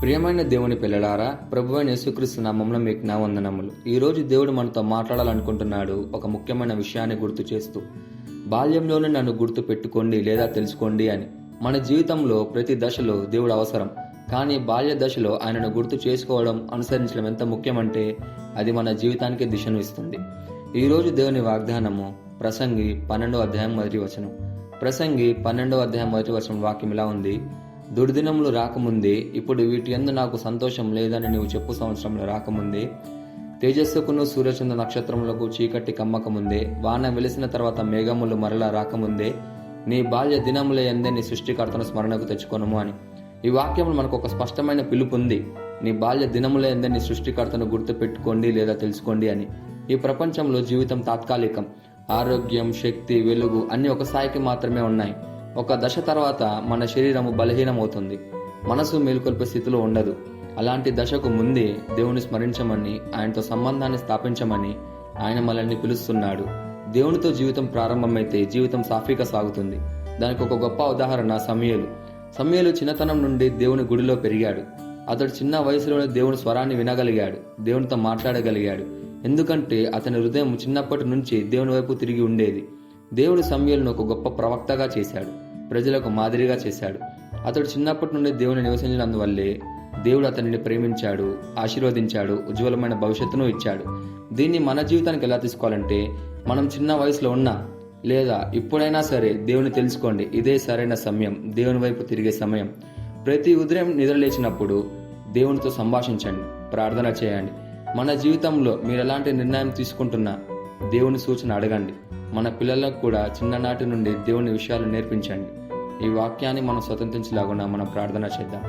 ప్రియమైన దేవుని పిల్లలారా ప్రభు అయిన యేసుక్రీస్తు నామంలో మీకు నా వందనములు. ఈ రోజు దేవుడు మనతో మాట్లాడాలనుకుంటున్నాడు ఒక ముఖ్యమైన విషయాన్ని గుర్తు చేస్తూ బాల్యంలోనే నన్ను గుర్తు పెట్టుకోండి లేదా తెలుసుకోండి అని. మన జీవితంలో ప్రతి దశలో దేవుడు అవసరం కానీ బాల్య దశలో ఆయనను గుర్తు చేసుకోవడం అనుసరించడం ఎంత ముఖ్యమంటే అది మన జీవితానికి దిశను ఇస్తుంది. ఈ రోజు దేవుని వాగ్దానము ప్రసంగి పన్నెండో అధ్యాయం మొదటి వచనం. ప్రసంగి పన్నెండో అధ్యాయం మొదటి వచనం వాక్యం ఇలా ఉంది. దుర్దినములు రాకముందే ఇప్పుడు వీటి ఎందు నాకు సంతోషం లేదని నీవు చెప్పు సంవత్సరంలో రాకముందే. తేజస్సుకును సూర్యచంద్ర నక్షత్రములకు చీకటి కమ్మకముందే వాన వెలిసిన తర్వాత మేఘములు మరలా రాకముందే నీ బాల్య దినముల ఎందే నీ సృష్టికర్తను స్మరణకు తెచ్చుకొనము అని. ఈ వాక్యములు మనకు ఒక స్పష్టమైన పిలుపు ఉంది నీ బాల్య దినముల ఎందే నీ సృష్టికర్తను గుర్తుపెట్టుకోండి లేదా తెలుసుకోండి అని. ఈ ప్రపంచంలో జీవితం తాత్కాలికం. ఆరోగ్యం శక్తి వెలుగు అన్ని ఒక స్థాయికి మాత్రమే ఉన్నాయి. ఒక దశ తర్వాత మన శరీరము బలహీనమవుతుంది. మనసు మేలుకొల్పే స్థితిలో ఉండదు. అలాంటి దశకు ముందే దేవుని స్మరించమని ఆయనతో సంబంధాన్ని స్థాపించమని ఆయన మనల్ని పిలుస్తున్నాడు. దేవునితో జీవితం ప్రారంభమైతే జీవితం సాఫీగా సాగుతుంది. దానికి ఒక గొప్ప ఉదాహరణ సమయలు. సమయలు చిన్నతనం నుండి దేవుని గుడిలో పెరిగాడు. అతడు చిన్న వయసులోనే దేవుని స్వరాన్ని వినగలిగాడు. దేవునితో మాట్లాడగలిగాడు. ఎందుకంటే అతని హృదయం చిన్నప్పటి నుంచి దేవుని వైపు తిరిగి ఉండేది. దేవుడు సమయలను ఒక గొప్ప ప్రవక్తగా చేశాడు. ప్రజలకు మాదిరిగా చేశాడు. అతడు చిన్నప్పటి నుండి దేవుని నివసించినందువల్లే దేవుడు అతనిని ప్రేమించాడు ఆశీర్వదించాడు ఉజ్వలమైన భవిష్యత్తును ఇచ్చాడు. దీన్ని మన జీవితానికి ఎలా తీసుకోవాలంటే మనం చిన్న వయసులో ఉన్నా లేదా ఇప్పుడైనా సరే దేవుని తెలుసుకోండి ఇదే సరైన సమయం దేవుని వైపు తిరిగే సమయం. ప్రతి ఉదయం నిద్రలేచినప్పుడు దేవునితో సంభాషించండి ప్రార్థన చేయండి. మన జీవితంలో మీరు ఎలాంటి నిర్ణయం తీసుకుంటున్నా దేవుని సూచన అడగండి. మన పిల్లలకు కూడా చిన్ననాటి నుండి దేవుని విషయాలు నేర్పించండి. ఈ వాక్యాన్ని మనం స్వతంత్రించలాగున మనం ప్రార్థన చేద్దాం.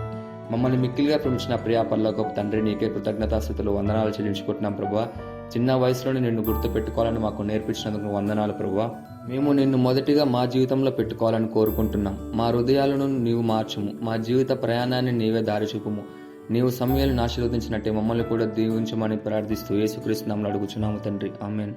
మమ్మల్ని మిక్కిలిగా ప్రేమించిన ప్రియా పల్లకొప్ప తండ్రి నీకే కృతజ్ఞతాస్థితులు వందనాలు చెల్లించుకుంటున్నాం ప్రభా చిన్న వయసులోనే నిన్ను గుర్తు పెట్టుకోవాలని మాకు నేర్పించినందుకు వందనాలు ప్రభా మేము నిన్ను మొదటిగా మా జీవితంలో పెట్టుకోవాలని కోరుకుంటున్నాం. మా హృదయాలను నీవు మార్చుము. మా జీవిత ప్రయాణాన్ని నీవే దారి చూపుము నీవు సమయాలను ఆశీర్వదించినట్టే మమ్మల్ని కూడా దీవించమని ప్రార్థిస్తూ యేసుక్రీస్తు నామములో అడుగుచున్నాము తండ్రి. ఆమెన్.